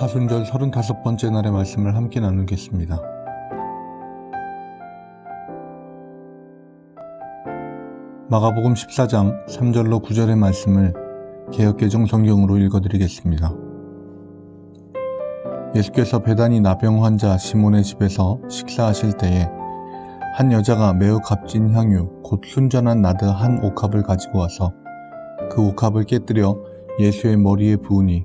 사순절 35번째 날의 말씀을 함께 나누겠습니다. 마가복음 14장 3절로 9절의 말씀을 개혁개정 성경으로 읽어드리겠습니다. 예수께서 배단이 나병 환자 시몬의 집에서 식사하실 때에 한 여자가 매우 값진 향유 곧 순전한 나드 한 옥합을 가지고 와서 그 옥합을 깨뜨려 예수의 머리에 부으니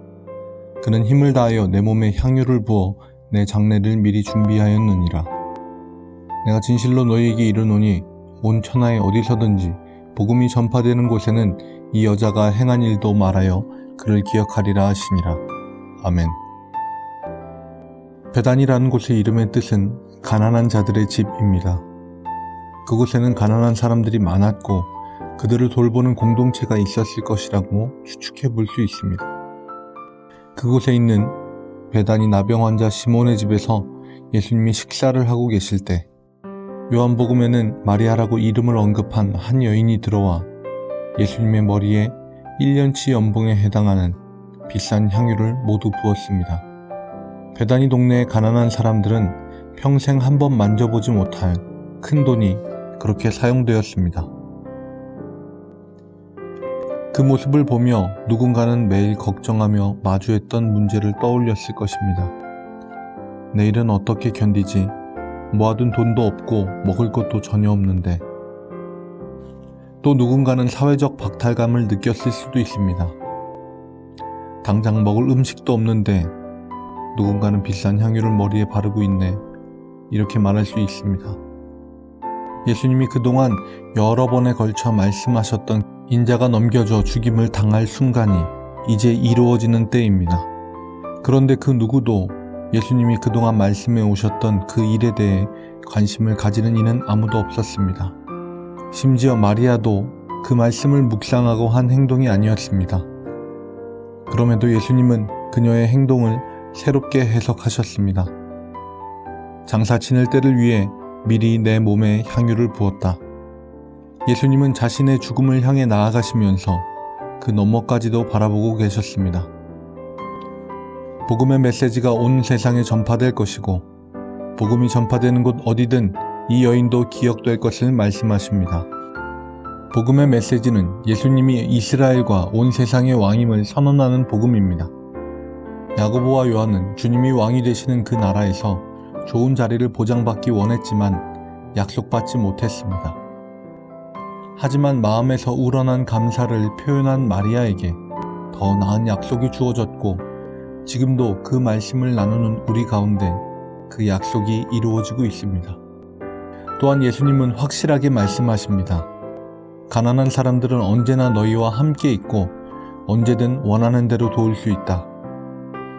그는 힘을 다하여 내 몸에 향유를 부어 내 장례를 미리 준비하였느니라 내가 진실로 너희에게 이르노니 온 천하에 어디서든지 복음이 전파되는 곳에는 이 여자가 행한 일도 말하여 그를 기억하리라 하시니라. 아멘. 배단이라는 곳의 이름의 뜻은 가난한 자들의 집입니다. 그곳에는 가난한 사람들이 많았고 그들을 돌보는 공동체가 있었을 것이라고 추측해 볼 수 있습니다. 그곳에 있는 배단이 나병 환자 시몬의 집에서 예수님이 식사를 하고 계실 때 요한복음에는 마리아라고 이름을 언급한 한 여인이 들어와 예수님의 머리에 1년치 연봉에 해당하는 비싼 향유를 모두 부었습니다. 배단이 동네의 가난한 사람들은 평생 한 번 만져보지 못할 큰 돈이 그렇게 사용되었습니다. 그 모습을 보며 누군가는 매일 걱정하며 마주했던 문제를 떠올렸을 것입니다. 내일은 어떻게 견디지? 모아둔 돈도 없고 먹을 것도 전혀 없는데 또 누군가는 사회적 박탈감을 느꼈을 수도 있습니다. 당장 먹을 음식도 없는데 누군가는 비싼 향유를 머리에 바르고 있네. 이렇게 말할 수 있습니다. 예수님이 그동안 여러 번에 걸쳐 말씀하셨던 인자가 넘겨져 죽임을 당할 순간이 이제 이루어지는 때입니다. 그런데 그 누구도 예수님이 그동안 말씀해 오셨던 그 일에 대해 관심을 가지는 이는 아무도 없었습니다. 심지어 마리아도 그 말씀을 묵상하고 한 행동이 아니었습니다. 그럼에도 예수님은 그녀의 행동을 새롭게 해석하셨습니다. 장사 지낼 때를 위해 미리 내 몸에 향유를 부었다. 예수님은 자신의 죽음을 향해 나아가시면서 그 너머까지도 바라보고 계셨습니다. 복음의 메시지가 온 세상에 전파될 것이고 복음이 전파되는 곳 어디든 이 여인도 기억될 것을 말씀하십니다. 복음의 메시지는 예수님이 이스라엘과 온 세상의 왕임을 선언하는 복음입니다. 야고보와 요한은 주님이 왕이 되시는 그 나라에서 좋은 자리를 보장받기 원했지만 약속받지 못했습니다. 하지만 마음에서 우러난 감사를 표현한 마리아에게 더 나은 약속이 주어졌고 지금도 그 말씀을 나누는 우리 가운데 그 약속이 이루어지고 있습니다. 또한 예수님은 확실하게 말씀하십니다. 가난한 사람들은 언제나 너희와 함께 있고 언제든 원하는 대로 도울 수 있다.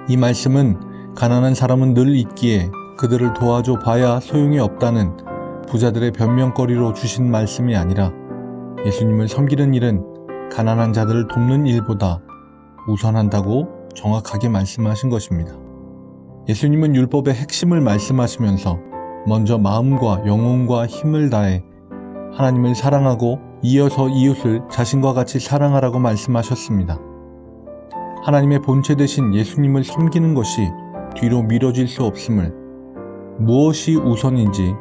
이 말씀은 가난한 사람은 늘 있기에 그들을 도와줘 봐야 소용이 없다는 부자들의 변명거리로 주신 말씀이 아니라 예수님을 섬기는 일은 가난한 자들을 돕는 일보다 우선한다고 정확하게 말씀하신 것입니다. 예수님은 율법의 핵심을 말씀하시면서 먼저 마음과 영혼과 힘을 다해 하나님을 사랑하고 이어서 이웃을 자신과 같이 사랑하라고 말씀하셨습니다. 하나님의 본체 대신 예수님을 섬기는 것이 뒤로 미뤄질 수 없음을 무엇이 우선인지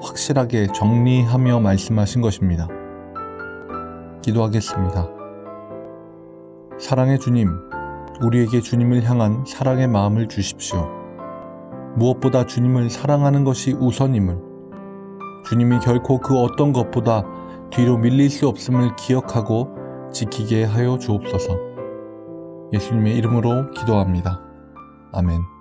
확실하게 정리하며 말씀하신 것입니다. 기도하겠습니다. 사랑의 주님, 우리에게 주님을 향한 사랑의 마음을 주십시오. 무엇보다 주님을 사랑하는 것이 우선임을, 주님이 결코 그 어떤 것보다 뒤로 밀릴 수 없음을 기억하고 지키게 하여 주옵소서. 예수님의 이름으로 기도합니다. 아멘.